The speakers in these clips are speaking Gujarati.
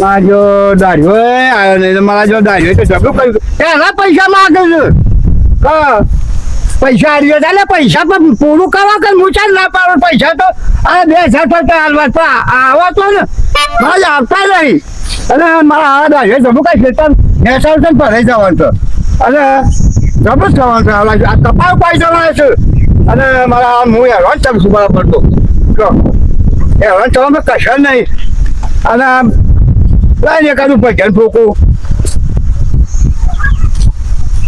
મારા જો દાઢીઓ આવ્યો નહીં મારા જો દાઢીઓ તો જબરું કર્યું એના પૈસા માગે છે. પૈસા ગયા ને, પૈસા પણ પૂરું કરવા કે હું ચાલ ના પાડું? પૈસા તો આ બે હજાર તો હાલવા તો આવા તો ને. મારે આવતા નહીં. અને મારા આ દાઢીઓ જબરું કઈ ખેતર નેસાવ છે ભરાઈ જવાનું તો અને જબરું થવાનું છે, આ કપાળ પાઈ જવાનું છે. અને મારા હું હેરાન છું પડતો તો. જો હેરાન થવામાં કશું નહીં. અને લાઈને કાઢું ભજન ફૂકું.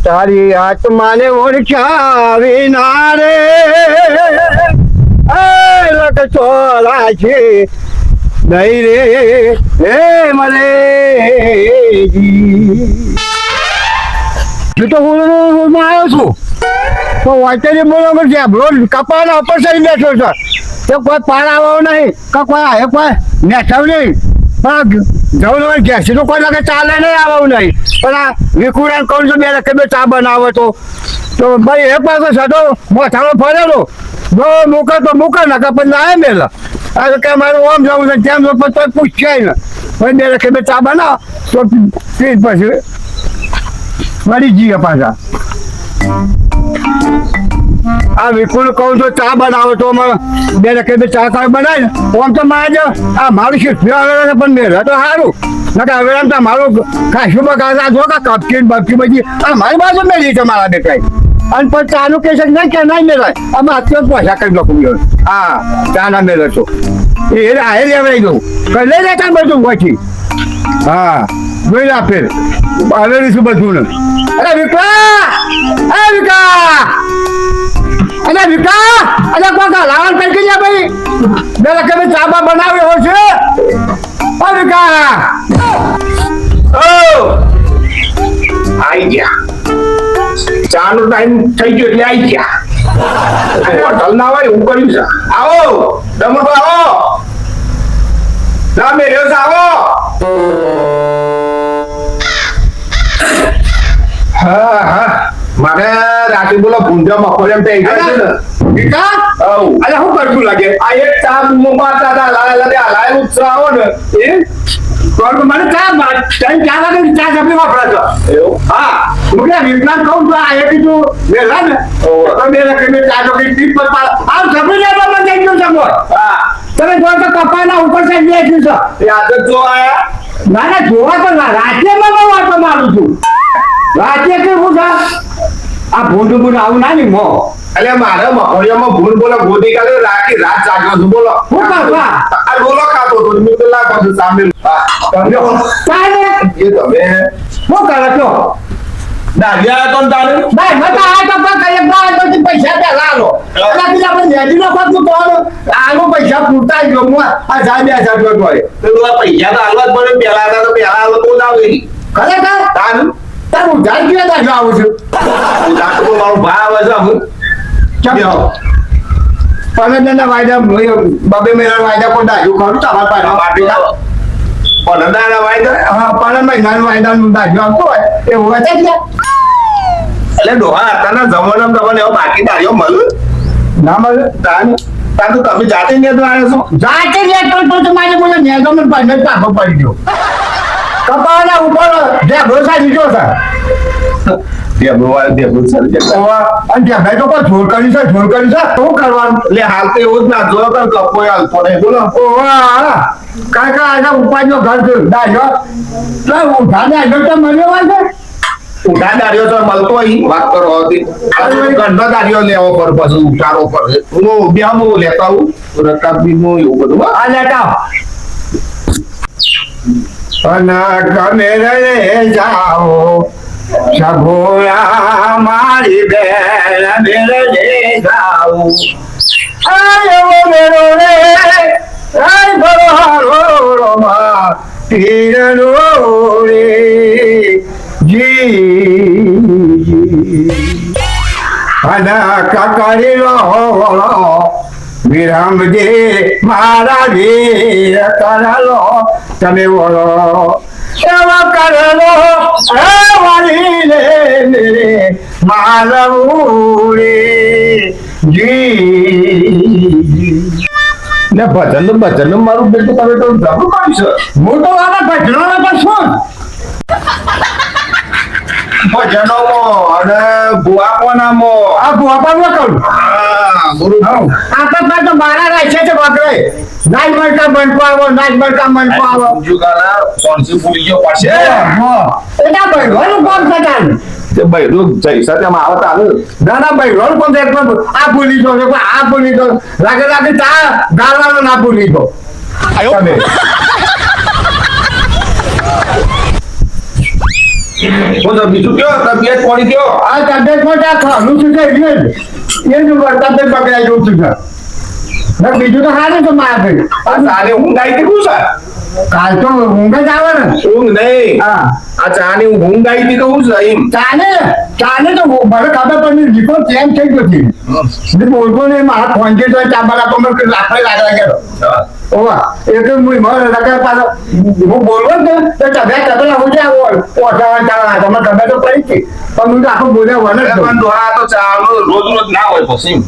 તારી આત્માને ઓળખાવી ના રે. લટ ચોલા છે. નહીં રે. હે મને તું તો હું હું આવ્યો છું. તો વાંચેલી બોલો છે. બ્લોડ કપાના અપર સાઈડ બેઠો છે. તો કોઈ આવવાનો નહીં. કે કોઈ આવે કોઈ નેઠાવ નહીં. જવું હોય ગેસ તો કોઈ લાગે ચાલે નહીં આવવું નહીં. પણ આ વિકુરાન કહું છું, બે રકમે ચા બનાવો તો. તો ભાઈ એક પાસે સડો મોથામાં ફરેલો. જો મૂકે તો મૂકે નાખે કે પછી આવે મેલ. આ કે મારું આમ જવું છે તેમ જવું પણ તોય પૂછાય ને. ભાઈ, બે રકમે ચા બનાવો. તો પછી વળી જઈએ પાછા. આ વિપુલ કહું તો ચા બનાવો તો બે રકે બે ચા કાળ બનાવી ને આમ તો મારે જો, આ મારું શીખ્યું આવે છે, પણ મેં તો સારું નકા હવે આમ તો મારું કાશું બગાડ જો કા કપકી બપકી બધી, આ મારી બાજુ મેળી છે મારા બેટાઈ અને પણ ચાનું કહેશે કે નહીં કે નહીં મેળાય અમે અત્યારે પૈસા કરી નાખું ગયો હા, ચા ના મેળો છો એ આહે લેવડાઈ દઉં કઈ લઈ લેતા બધું પછી હા, જોઈ લે હવે શું બધું ને અરે વિકા અરે વિકા વિકા! અરે કોકા લાવણ કરી લે ભાઈ? બે લખે મેં ચાબા બનાવ્યો છે. ઓ વિકા! ઓ! આઈ ગયા. ચાનો ટાઈમ થઈ ગયો એટલે આઈ ગયા. હોટલ ના હોય છે. આવો ડમરો આવો. ના મેર્યો છે, આવો. હા હા. મારે રાતે બોલો ભૂંજા મકોડે એમ ગયા છે ને. વિકા અરે શું કરતું લાગે? આ એક ચા મુંબા હતા લાલા લાલા લાલા ઉત્સવ આવો ને. એ? કોણ મને ચા મા- તને ચા લાગે ચા જમી વાપરા છો હા. હું વિજ્ઞાન કહું તો આ એ કીધું વેલા ને. તો બે લખે મેં ચા તો કઈ ટીપ પર પા- આમ જમી જાય તો મને થઈ ગયું હા. તમે જો તો કપાના ઉપર છે જો આયા. ના ના જોવા તો માં હું વાતો મારું છું. રાજ્ય કેવું છે? આ ભૂંડ ભૂંડ આવું ના ની મો. એટલે મારે મકોડિયામાં ભૂલ બોલો ગોદી કાલે રાખી રાત જાગ્યો છું બોલો. હું કરવા? આ બોલો ખાતો તો મેં તો લાગો છું સામે. હા, તારે? એ તમે શું કરે છો? દાડિયા તો તારે? ભાઈ મત આ તો કઈ બાર તો પૈસા દે લાલો એટલે બીજા પણ નેજી નો ખર્ચ તો આનો પૈસા પૂરતા જ ગમવા. આ જાય બે હજાર રૂપિયા તો. પેલું આ પૈસા તો આલવા જ પડે પેલા તો પેલા આલો તો જ આવે ખરેખર? તાન તાર જાય કે દાખલા આવું છું? દાંત મારો ભાવ છે હવે. ચાલો પંદર વાયદા બબે મહિના વાયદા પણ દાજુ કરું તમારા પાસે. માટે વાયદા? હા પંદર મહિનાનું વાયદાનું દાજુ આવતો હોય એવું હોય છે એટલે ડોહા અત્યારના જમાનામાં તમને એવો બાકી દાડિયો મળે ના મળે તાન તાન તો તમે જાતે છો. જાતે તો બોલે ને તો મને પડી ગયો. કપાળના ઉપર જે ભરોસા લીધો છે. ઘર ઉઠાને ઉઠા દાડિયો તો મળતો વાત કરો હતી ગંડો દાડિયો લેવો પર પછી ઉઠારો પર હું બે હું લેતા આવું. રકાબી નું એવું બધું આ લેટા અને તમે રે જાઓ સગોળા મારી બેન મેરે જાઓ આયો વિરમજે મારા વીર કરલો તમે વળો એવા કરલો મેરે જી ને ભજનનું ભજનનું મારું બેટું તમે તો જબરું કાઢ્યું છે. હું તો આને ભજવાનો પણ છું. ભજનોમાં અને ભુવા કોનામાં આ ભોપામાં કરું? હા ગુરુ આ તો પણ તો મારા રાખ્યા છે વગરે નાચ મળતા મનકો આવો નાચ મળતા મનકો આવો. જુગાના સોનસી ભૂલી ગયો પાછે. એના ભાઈઓનું કામ થતા તે બૈરું જૈસા તેમાં આવતા આવે. ના ના ભાઈઓનું કામ થતા આ ભૂલી ગયો આ ભૂલી ગયો. લાગે લાગે ચા ગાળવાનો ના ભૂલી ગયો. તમે. હું તો બીજું કયો? તબિયત પાણી કયો? આ તબિયતમાં ત્યાં ખાવાનું છે? કે એટલે જ. એ જ તબિયત પકડાઈ ગયું છે? સર. બીજું તો સારું મારા ભાઈ. આ સાને ઊંઘ આવી હતી સર કાલ તો ઊંઘ જ આવે ને. ઊંઘ નહીં. હા. આ ચાની ઊંઘ આવી હતી કહું છું એમ ચાલે ચાલે તો મને ખબર પડી દીકો ચેન્જ થઈ ગયો છે? બોલતો નહીં મારા ફોનથી ચા કે લાકડી લાગલા ગયો. ઓવા એટલે હું મને લગા પાછો હું બોલવો ને તો તબિયત તબેલા હું જાય ઓર ઓછાવા ચાલા તમે તબિયત તો પડી છે. પણ હું તો આખું બોલ્યા વન જ પણ દોરા તો ચાનો રોજ રોજ ના હોય પછી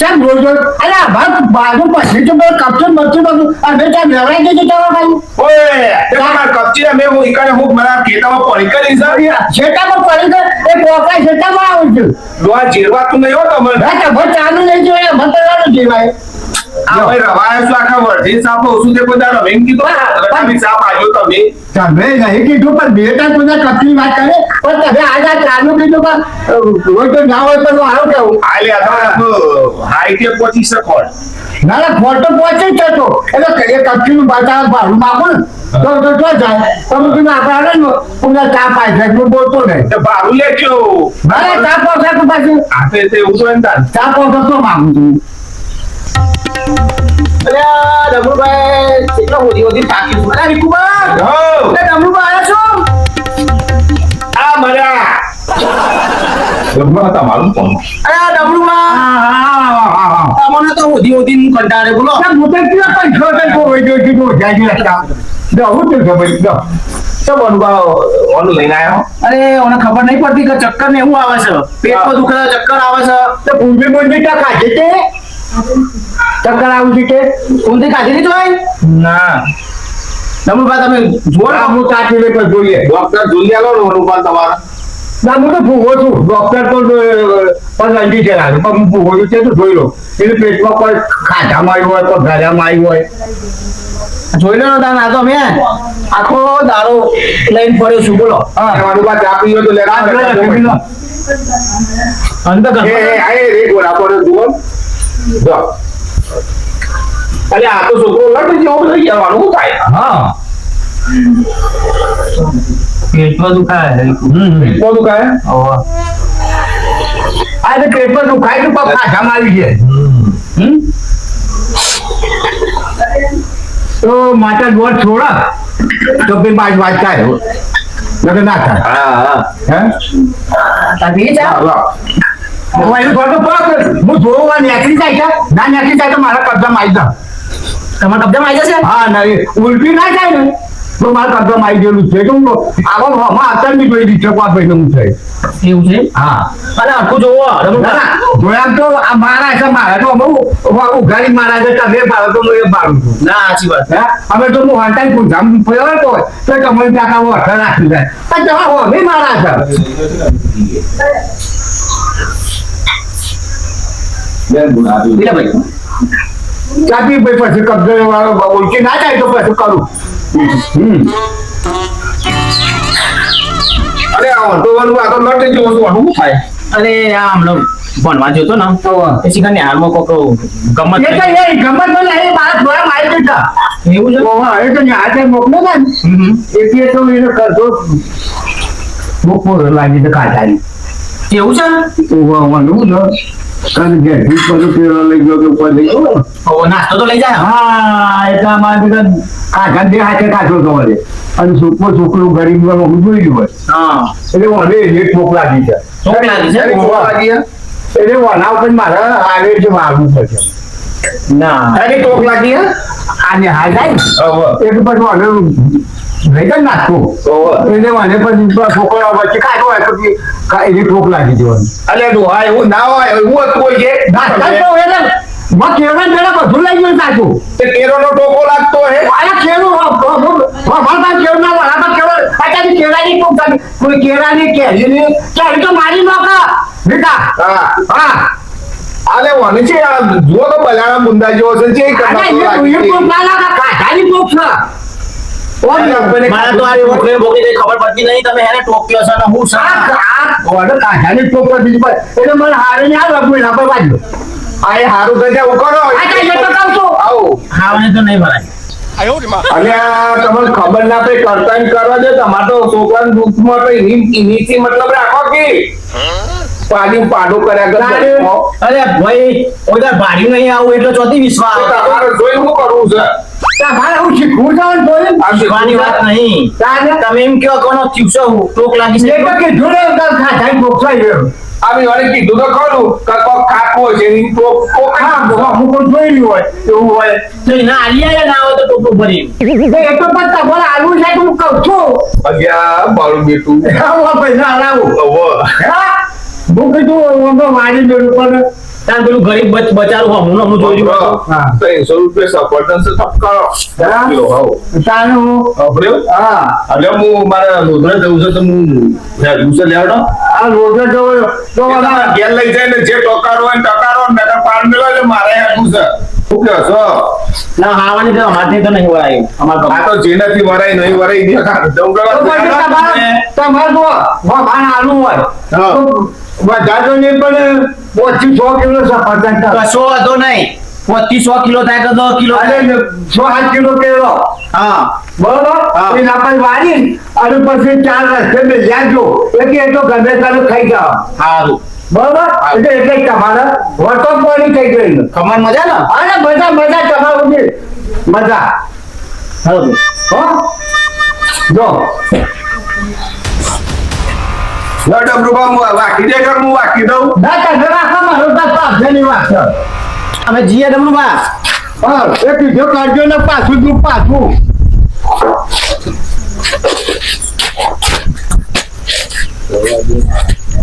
ચાલ રોજ રોજ? અરે ભાત બાજુ પછી તો બધું કપચું બચ્ચું બધું અને ચા લેવડાઈ દેજો ચાલો ભાઈ ઓય તે મારા કપચી અમે હું ઈકાને હું મારા ખેતરમાં પડી કરી સર શેતામાં પડી ગયો એ પોકા શેતામાં આવું છું. દોરા જીરવાતું નહીં હો તમને ના તો ભર ચાલુ નહીં જોઈએ ભરવાનું જીવાય આ રવાયા આખા વર્ધી સાપ ઓછું તે બધા રમીન કીધું હા. સાપ આવ્યો તમે. તમે નહીં કીધું પણ બે ત્રણ કપની વાત કરે. પણ તમે આજે ચાલુ કીધું પણ અ, તો ના હોય તો મારું કેવું આલે આ હાઈટે પહોંચી શકો ના ના ફોટો પહોંચે જ થતો એટલે કઈ કપચીનું બાચાર ભાડું માગું ને તો તો તો જાય. તમે કીધું આપણે ને પૂરા ચા પાય છે હું બોલતો નહીં. તો ભાડું લેજો. મારે ચા પહોંચે તો પાછું. આ તે તે એવું તો એમ તાન ચા પહોંચે તો માગું છું. અલ્યા ડમરુભાઈ કેટલો હોદી હોદી થાકી છું. અલ્યા વિકુબા અલ્યા ડમરુભાઈ આવ્યા છો? આ મર્યા ગમમાં તમારું ફોન. અલ્યા ડમરુભા તમને તો હોદી હોદી હું કંટાળે બોલો. તો બનવા ઓનું લઈને આવ્યો. અરે મને ખબર નહીં પડતી કે ચક્કર ને એવું આવે છે. પેટમાં દુખે છે, ચક્કર આવે છે. ચક્કર આવું છે કે ઊંધી કાઢી લીધું હોય ના ડમરુભાઈ તમે જો હું કાઢી લે પર જોઈએ ડોક્ટર જોઈ આવો ને અનુપાન તમારા ના હું તો ભૂવો છું ડોક્ટર તો પણ અંડી છે લાગે પણ હું ભૂવો છું તે તો જોઈ લો એટલે પેટમાં કોઈ ખાધામાં આવ્યું હોય કોઈ ગળામાં આવ્યું હોય જોઈ લો દાન આ તો મેં આખો દારો લઈને ફર્યો છું બોલો હા અનુપાન ચા પીવો તો લેવા. અંદર ગોળા પર જુઓ જો. અલે આ તો છોકરો લટ જેવો થઈ જવાનું થાય? હા. પેટમાં દુખાય કોનું કાય આ તો પેટમાં દુખાય તો આવી માતા ગોળ છોડા તો બાજ વાત થાય. નકર ના થાય. હા હા હે. તાકી જા. હા હું જોવા નેકરી જાય છે. ના નેકરી જાય તો મારા કબજામાં આવી જાય તમારા કબજામાં આવી જશે? હા ના ઉલટી ના જાય ને તો મારા કબજામાં આવી ગયેલું છે. તો હું આવો હમણાં અત્યારની જોઈ દીધી ચકવા ભાઈ હું છે. એવું છે? હા. આખું જોવો જોયા તો આ મારા છે મારા તો બહુ ઉઘાડી મારા છે તમે પાડો તો હું એ પાડું છું. ના સાચી વાત. હે? અમે તો હું પૂછામ હોય તો તમને ત્યાં કામ અઠર રાખી જાય તમે મારા છે. ચાપી ભાઈ પછી કબજો વાળો ઓળખી ના જાય તો પછી કરું અરે આ ઓટોવાનું આ તો લટ જો શું થાય અરે આ હમણાં ભણવા જતો ને. તો પછી કને હાલમાં કોક ગમત એ તો એ ગમત તો નહીં મારા થોડા મારી દીધા એવું છે? એ તો આજે મોકલો ને. એટલે તો એનો કરજો. બપોર લાગી તો કાઢાની એવું છે? વાનું કારણ કે ઘેરથી બધું પેલો લઈ ગયો કે ઉપર લઈ ગયો? નાસ્તો તો લઈ જાય? હા એટલે અમારે કાઢા બે હાથે કાઢો તો અને છોકરો છોકરું ગરીબ હું જોઈ હોય એટલે મને એક ભૂખ લાગી છે. ભૂખ લાગી છે? એટલે લાગી હે? એટલે વના ઉપર મારે આવે છે. મારવું પડશે ના ટોક લાગી આને હાલ જાય. એટલે પછી મને લઈ જાય નાખું. એટલે મને પછી છોકરા વચ્ચે કાઢો. હોય પછી કા- એની લાગી જવાની અલે ડોહા એવું ના હોય એવું હતું કોઈ કે. નાસ્તા એટલે માં કેળા બેડા બધું લઈ ગયું તાતું તે કેરોનો ટોકો લાગતો હે. આયા કેળું મારા કેળું ના મારા કેળું કેળાની ટૂંક કોઈ કેળાની કેરીની? કેરી તો મારી નોકા બેટા હા. હા. આલે વને છે આ જુઓ તો બલાણા મુંડા જેવો છે જે અરે એ તું ના લાગે કાઢાની ટૂંક છે? ખબર પડતી નહીં તમે એને ટોક્યો છો ને હું ભરાય. પડી કરતા કરવા દે તમારે તો છોકરા દુઃખમાં મતલબ રાખો કે પાડી પાડો કર્યા અરે ભાઈ ઓય ભારી નહીં આવું એટલે ચોથી વિશ્વાસ. તમારે જોઈ શું કરવું છે? તમારે હું શીખવું છે ને શીખવાની વાત નહીં. તમે એમ કહો કોનો ચૂસો ટોક લાગી છે તો કીધું ને કાલ ખાધાની ટૂંક છે એ. આ કીધું તો ખરું કે કોક ખાખો છે એની તો કોક હા અમુક વાર જોયેલું હોય એવું હોય. તો એના આલિયા ના આવે તો ટોકું ભરી એ તો પણ તમારે આલુ છે તો હું કહું છું. અગ્યા બાળું બેટું આવું. પૈસા હરાવું હા હું કીધું મારી જોડું પણ તાર પેલું ગરીબ બચ બચારું હું હમું જોઈ રહ્યો હા. ત્રણસો રૂપિયા સફરજન છે થપકારો હા. કિલો હાવ તારે? હું અભર્યો હા. એટલે હું મારા લોધરા જવું છે તો હું દિવસે લેવડો આ રોજો જવું તો મારા ઘેર લઈ જાય ને જે ટોકારો હોય ટકારો ને મેં પાડ મેળો એટલે મારે કહો છો. ના હાવાની તો અમારથી તો નહીં વળાય અમાર આ તો જેનાથી વરાય નહીં વરાય દે ખા તો પછી તમારે તમારે તો ભગવાન આલુ હોય. તો વધારે નહીં પણ પચીસ સો કિલો થાય. કશો વાંધો નહીં. પચીસ સો કિલો થાય તો દસ કિલો. સો સાત કિલો કેળો. હા. બરોબર? હા. એના પર વાળી અને પછી ચાર રસ્તે બે જાજો. એટલે એ તો ગમે ત્યારે ખાઈ જાવ સારું બરોબર? એટલે એટલે તમારે વટો પાણી થઈ ગયું ખમણ મજા ને? અરે મજા મજા તમારું છે મજા. સારું હો? જો. લો ડબરુબા હું વાકી દે કર હું વાકી દઉં. ના તમે રાખો મારો તો પાછળની વાત છે. અમે જીએ ડમરું બા હા એ કાઢજો ને પાછું તું પાછું. Thank મેં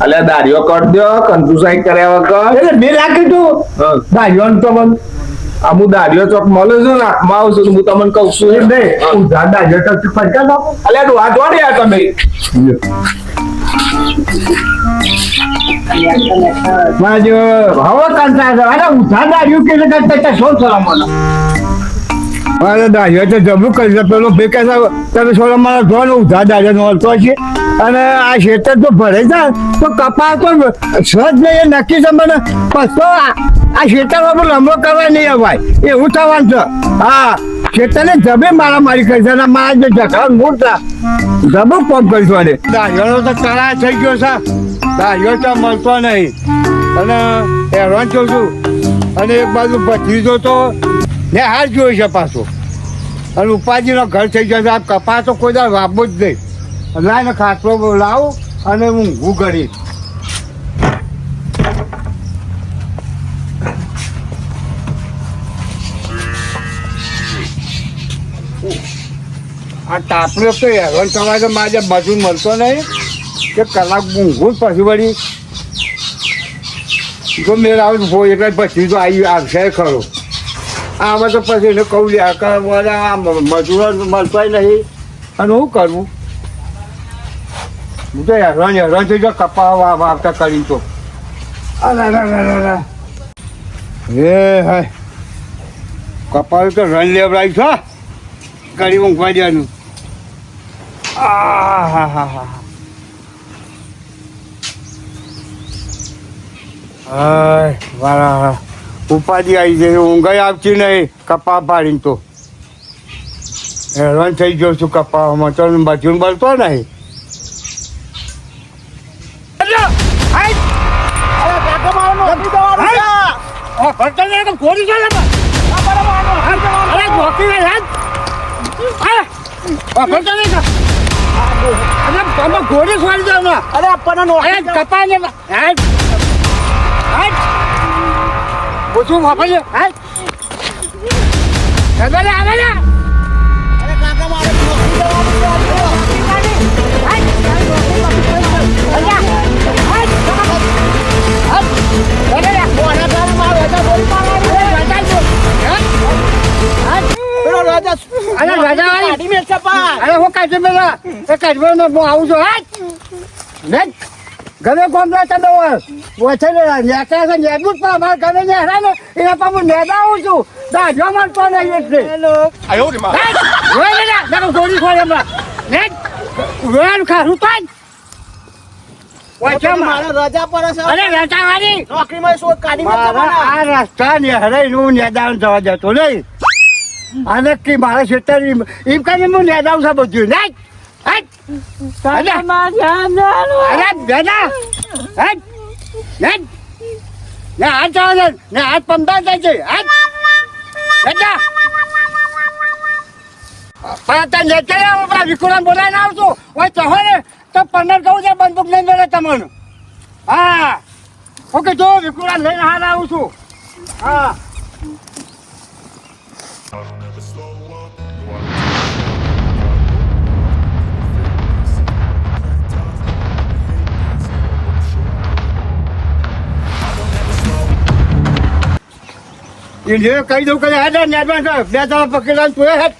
અલ્યા દાડીઓ કર દો કંજુસાઈ કર્યા વગર. એટલે મેં રાખી તું? હા. તો મન આ હું દાડીઓ ચોક મળે છે ને હાથમાં આવશે હું તમને કહું છું. નહીં. હું. દાદા ચોક તું લાવો અલ્યા તું હાથ વાળી આ તમે. માજો હવે કંટાળ છે. અરે ઉધા દાડ્યું કે કરતા કરતા શું થવા મને અરે દાડ્યો તો જબરું કરી પેલો બે કહેતા તમે થોડા મારા ધોન ઉધા નો નોલતો છે અને આ ખેતર તો ભરે છે. તો કપાસ તો સજ નહીં નક્કી છે મને. પછી આ ખેતરમાં લંબો કરવા નહીં અવાય. એવું થવાનું છે. હા ખેતરને જબે મારા મારી કરી છે મારા જે જખા મૂળતા જબો પંપ કરીશું અને દાડ્યો તો તળા થઈ ગયો છે. દાડ્યો તો મળતો નહીં. અને હેરાન છું છું. અને એક બાજુ ભત્રીજો તો ને હાર જોયો છે પાછો. અને ઉપાજીનો ઘર થઈ ગયો છે. આ કપાસ તો કોઈ દાડ વાપો જ નહીં. લાઈને ખાટલો લાવું અને ઊંઘું કરી આ તાપલો તો હેરાન તમારે તો મારે મજૂર મળતો નહીં, કે કલાક ઊંઘું પછી વળી. જો મેળ આવે હોય એટલે પછી તો આવી આવશે ખરો. આમાં તો પછી એને કહું લે મજૂરો મળતાય નહીં. અને હું કરવું હું તો હેરાન હેરાન થઈ જાઉં કપા વાવતા કરી તો. એ હાય કપાળ તો રન લેવડાવી છો કરી ઊંઘવા દેવાનું આ હા હા હા હાય વાળા ઉપાધિ આવી છે ઊંઘાઈ આવતી નહીં કપા પાડીને તો હેરાન થઈ ગયો છું કપાવામાં તો બાજુ બળતો નહીં નોકરી યાદ. ને અરે તમે ઘોડી ખોલી દો ને. અરે આપણને અરે નોકરી કપા ને. વાપરજો હેડ. હેડ. આવે લે અરે કાકા મારે અરે રાજા. કાઢી મેલ પણ. અરે હું કાઢી મેલા એ કાઢવા હું આવું છું હા ને ગમે કોમ ના તમે ઓછે નેકળે છે નેદવું જ પણ અમારે ગમે ને હરા ને એના પર હું નેદા આવું છું. દાઢો તો નહીં એટલે આયો રે માં! રોય ને ના, ના ગોળી ખોલે હમણાં હેડ! રોયનું ખારું મારે રજા પડે અરે રજા વાળી નોકરીમાં શોધ કાઢી મારા આ રસ્તા ને હરાઈ હું નેદાન જવા જતો નહીં અને કે મારા શેતર એમ કઈ હું નેદાવ છું બધું. હેડ! અરે! હેડ! ને હાથ ચાલે ને હાથ પંદર જાય છે હેડ! બેટા. પણ તને લેતે આવો પેલા વિકુરામ બોલાવીને આવશું ઓય કહો ને તો પંદર કહું છે બંદૂક નહીં મળે તમને. હા. ઓકે જો વિકુરામ લઈને હાલ આવું છું. હા. ઇન્ડિયા કહી દઉં કે હેડ ને બે ત્રણ પકડ્યા તું હેડ.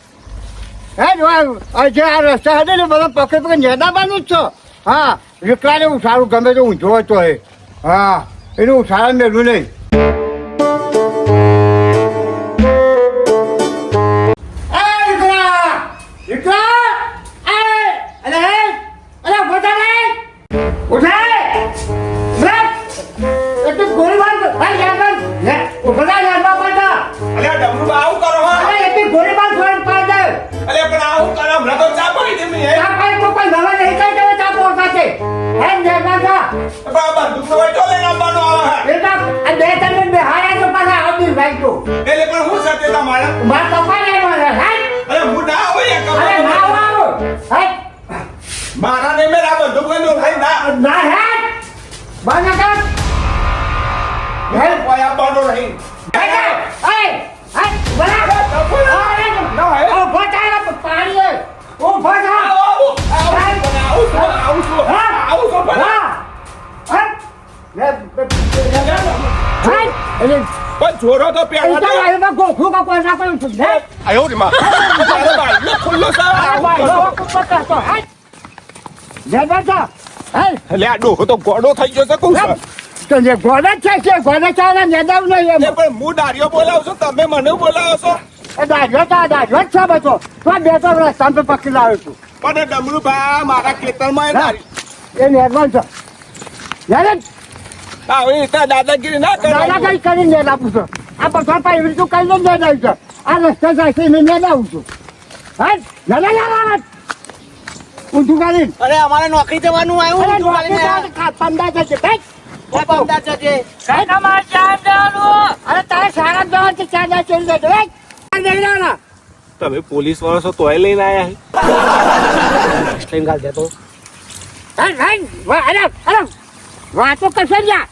હેડ જે આ રસ્તા હેડે બધા પકડી પકડી નેદાવાનું જ છો. હા, વિકલાને હું સારું ગમે તો ઊંધો હતો એ હા, એનું સારા મેળવું નહીં. હે? હે? બોલા. અરે, ના, હે? ઊભો થા રે, પાડી દે. ઊભો થા. આવું આવું આવું છું આવું છું હા? આવું છું પણ છોરો તો પહેલા ઉતાર આવ્યો ગોખું કા કોઈ ના છું. આયો રે માં ભાઈ ખુલ્લો આ ભાઈ. તો. હે? એટલે આ ડોહો તો ગોડો થઈ ગયો છે કહું તો જે ગોડા છે છે ગોડા ચાલે નેદાવ નહીં એમ. પણ હું દાડિયો બોલાવું છું તમે મને બોલાવો છો. એ દાઢો તો આ જ છે બધો. તો બે તો રસ્તા પર પકડી લાવ્યો છું. પણ ડમરૂ મારા ખેતરમાં એ એ નેદવાન છે. યાર આવી રીતે દાદાગીરી ના કરો કરીને નેદાવું છું. આ બધા પાસે એવી રીતે કઈ નહીં નેદાવું આ રસ્તા જાય છે. મેં નેદાવું છું હા દાદા યાર ઊંધું કાઢી અરે અમારે નોકરી જવાનું આવ્યું ઊંધું કાઢીને નોકરી આવ્યા. તો પંદર જશે ભાઈ બે પંદર જજે. અરે તારે સારા જવા છે ચાર દાડા ચોરી જશે ભાઈ ચાર દાડા ના તમે પોલીસ વાળો છો તોય લઈને આયા હે, હે, વા- અરે, અરે, વાતો કરશે યાર.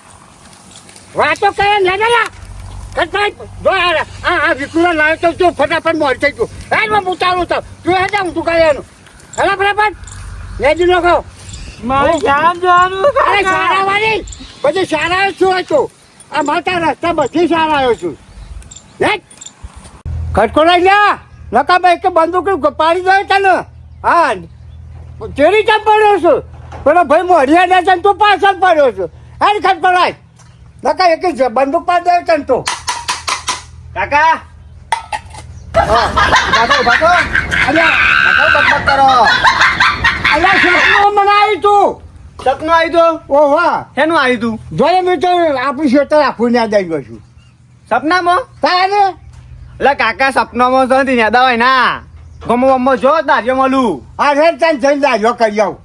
વાતો કરે ને લે જ. જો આ આ આ વિકુલો લાવ્યો તો ફટાફટ મોર થઈ ગયું. હે હું ઉતારું તો. તું હે હું તું કરે એનું હેલો ફટાફટ. લેજી નાખો. અરે સારા વાળી પછી સારા છું હતું આ માતા રસ્તા બધી સારા આવ્યો છું. હે ખટકો લઈ લ્યા નકા ભાઈ કે બંદૂક પાડી દો તને. હા. ચેરી ચમ પડ્યો છું? પેલો ભાઈ મોઢિયા ના તું પાછળ પડ્યો છું. હાલ ખટકો લાય. નકા એક જ બંદૂક પાડી દો તને તું. કાકા. ઊભા થો. અલ્યા. કાકા બકબક કરો અલ્યા સપનું મને આવ્યું તું. સપનું આવ્યું તો? ઓ વાહ શેનું આવ્યું તું? જોડે મેં તો આપણું શેતર આખું ના દઈ ગયો છું. સપનામાં? તારે? એટલે કાકા સપનામાં તો નથી નેદા હોય ના. ગમો બમો જો દાર્યો મળું આ રેડ તને જઈને દાજો કરી આવું.